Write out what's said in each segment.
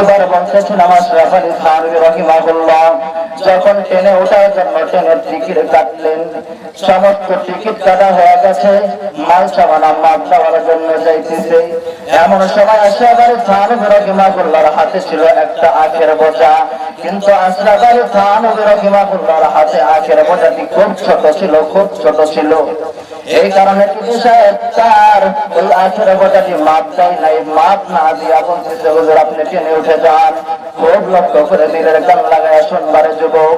এবার বলতেছেন আমার রাফালি খান রহিমাহুল্লাহ। যখন ট্রেনে ওঠার জন্য ট্রেনের টিকিট কাটলেন, সমস্ত টিকিট কাটা হয়ে গেছে, মাল সামান মাল দেওয়ার জন্য যাইতেছে। এমন সময় আশরাফ আলী খান রহিমাহুল্লাহর হাতে ছিল একটা আখের বোঝা। কিন্তু আশরাফ আলী খান রহিমাহুল্লাহর হাতে আখের বোঝাটি খুব ছোট ছিল, খুব ছোট ছিল। এই কারণে টুটু সাহেব তার ওই আখের বোঝাটি মাপ দেয় নাই, মাপ না দিয়া বলতেছে আপনি টেনে উঠে যান। খুব লক্ষ্য করে দিলের কান লাগায় শনিবারে যুবক।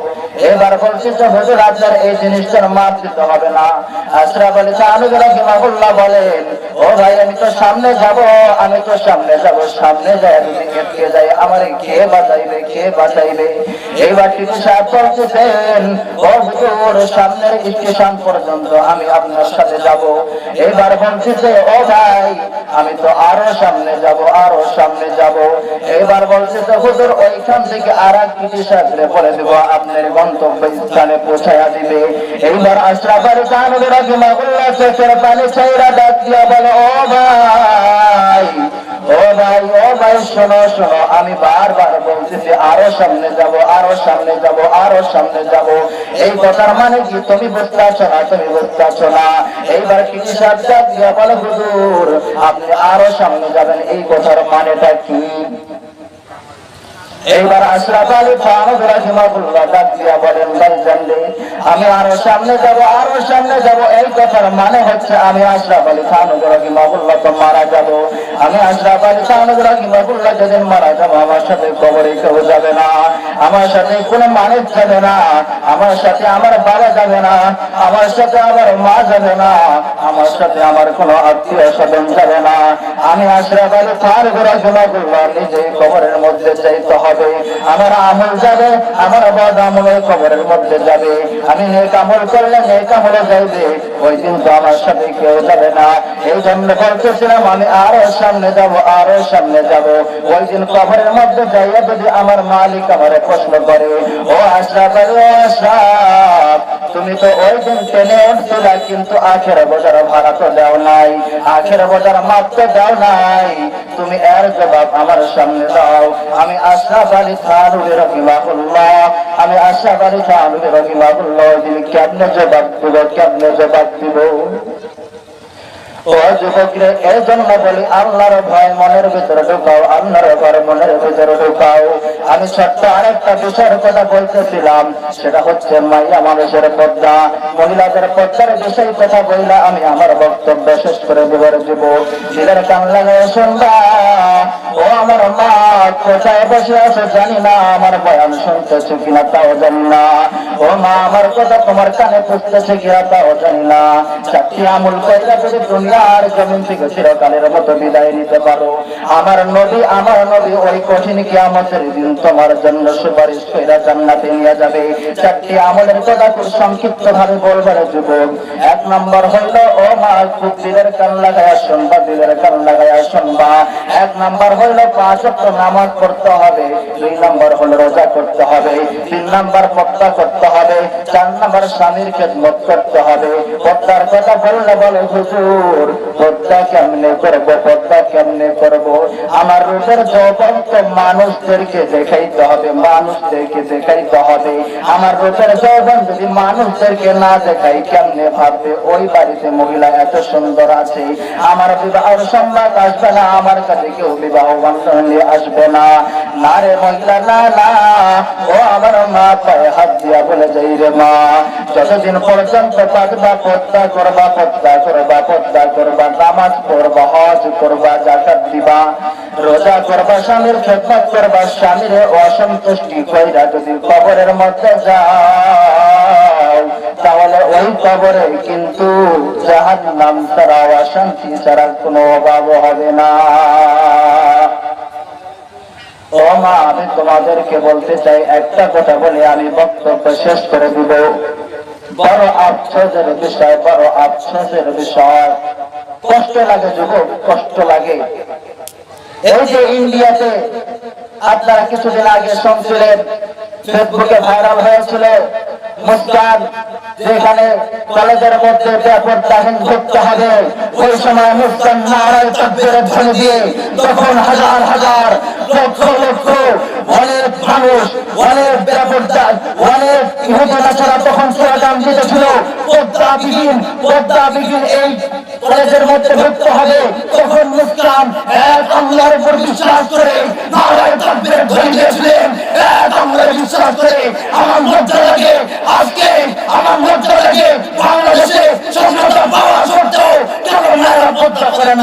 এবার বলছে যে হুজুর, আপনার এই জিনিসটার মাপ হবে না। আশরাফ আলী চানুর রহিমাহুল্লাহ বলেন, ও ভাই, আমি তো সামনে যাব, আমি তো সামনে যাব, সামনে যায় যদি এটকে যাই, আমার খেয়ে বাঁচাইবে খেয়ে বাঁচাইবে? এইবার টিপু সাহেব বলতেছেন, ও হুজুর, সামনের স্টেশন পর্যন্ত আমি আপনার সাথে যাব। এবার বলতেছে, ও ভাই, আমি তো আরও সামনে যাব, আরও সামনে যাব। এবার বলছে হুজুর, ওইখান থেকে আর এক টিপু সাহেবরে বলে দেব, আপনার গন্তব্য স্থানে পৌঁছায়া দিবে এইবার আশরাফ আলী চোখের পানি ছাইরা ডাক দিয়া বলে ও ভাই ও ভাই ও ভাই শোনো শোনো আমি বারবার বলতেছি আরও সামনে যাব আরও সামনে যাব আরও সামনে যাব এই কথার মানে কি তুমি বুঝতে আছো না তুমি বুঝতে না এইবার কিছু সাথে দিয়া বলে হুজুর আপনি আরও সামনে যাবেন এই কথার মানেটা কি? এইবার আশরাফ আলী খান রাহিমাহুল্লাহ ডাক বলেন, ভাই আমি আরও সামনে যাব, আরও সামনে যাব। এই কথার মানে হচ্ছে আমি আশরাফ আলী খান রাহিমাহুল্লাহ তো মারা যাব। আমি আশরাফ আলী খান রাহিমাহুল্লাহ যেদিন মারা যাব, আমার সাথে কবরে কেউ যাবে না, আমার সাথে কোনো মানুষ যাবে না, আমার সাথে আমার বাবা যাবে না, আমার সাথে আমার মা যাবে না আমার সাথে আমার কোনো আত্মীয় স্বজন যাবে না। আমি আশরাফ আলী খান রাহিমাহুল্লাহ নিজেই কবরের মধ্যে চাইতে হবে। আমার আমল যাবে, আমার বদ আমলের কবরের মধ্যে যাবে। আমি নেক আমল করলে নেক আমলে যাইবে, ওই দিন তো আমার সাথে কেউ যাবে না। এই জন্য বলতেছিলাম, আমি আরও সামনে যাব, আরও সামনে যাব। ওই দিন কবরের মধ্যে যাইয়া যদি আমার মালিক আমারে প্রশ্ন করে, ও আশরাফ আলী আশরাফ তুমি তো ওই দিন টেনে উঠছিল কিন্তু আখের বোঝার ভাড়া তো দেও নাই। আখের বোঝার মাপ তো দেও নাই। তুমি এর জবাব আমার সামনে দাও। আমি আশা আশরাফ আলী থানুর রহিমাহুল্লাহ। আমি আশরাফ আলী থানুর রহিমাহুল্লাহ। তুমি কেমনে জবাব দিব, কেমনে জবাব দিব? ও আমার বক্তব্য শেষ করে দেবার দিব। ছেলের কান শুনবা। ও আমার মা, কোথায় বসে আছে জানি না, আমার বয়ান শুনতেছে কিনা তাও জানি না। ও মা, আমার কথা তোমার কানে পুষতেছে কিনা তাও জানি না। চারটি আমল কইরা যদি দুনিয়ার জমিন থেকে চিরকালের মতো বিদায় নিতে পারো। আমার নদী আমার নদী ওই কঠিন কিয়ামতের দিন তোমার জন্য সুপারিশ কইরা জান্নাতে নিয়ে যাবে। চারটি আমলের কথা খুব সংক্ষিপ্ত ভাবে বলবার যুবক এক নম্বর হইল, ও পর্দা কেমনে করব, পর্দা কেমনে করব? আমার রূপের যৌবন মানুষদেরকে দেখাইতে হবে, মানুষদেরকে দেখাইতে হবে। আমার রূপের যৌবন যদি মানুষদেরকে না দেখাই কেমনে ভাববে? ওই বাড়িতে মহিলা এত সুন্দর আছে। আমার বিবাহের সম্মান আসবে না, আমার কাছে কেউ বিবাহ বন্ধন আসবে না। না রে মহিলা, না না। ও আমার মা, পায়ে হাত দিয়া বলে, যাই রে মা, যতদিন পর্যন্ত পাকবা পদ্মা করবা পদ্মা করবা পদ্মা করবা, নামাজ পড়বা, হজ করবা জাকাত দিবা, রোজা করবা, স্বামীর খেদমত করবা, স্বামীর অসন্তুষ্টি কইরা যদি কবরের মধ্যে যাও ওই কিন্তু জাহান নাম ছাড়া অশান্তি ছাড়া কোনো অভাব হবে না। ও মা, আমি তোমাদেরকে বলতে চাই, একটা কথা বলে আমি বক্তব্য শেষ করে দিব। বড় আফসোসের বিষয়, বড় আফসোসের বিষয়। কষ্ট লাগে যুবক, কষ্ট লাগে। এই যে ইন্ডিয়াতে আপনারা কিছুদিন আগে শুনছিলেন, ফেসবুকে ভাইরাল হয়েছিল মুস্কান যেখানে কলেজের মধ্যে বেপরদাহীন ঘুরতে হবে, ওই সময় মুস্কান নারায় ধ্বনি দিয়ে তখন হাজার হাজার লক্ষ লক্ষ অনেক মানুষ, অনেক বেপরদা অনেক তখন দিতেছিল পদ্মা বিহীন পদ্মা বিহীন এই কলেজের মধ্যে ঢুকতে হবে। তখন মুসলাম এক আল্লাহর উপর বিশ্বাস করে নারায় তাকবীর ধ্বনি দিয়েছিলেন এক আল্লাহর বিশ্বাস করে আমার লজ্জা লাগে আজকে আমার লজ্জা লাগে বাংলাদেশে স্বাধীনতা পাওয়া সত্ত্বেও কেন নারা পদ্মা করেন না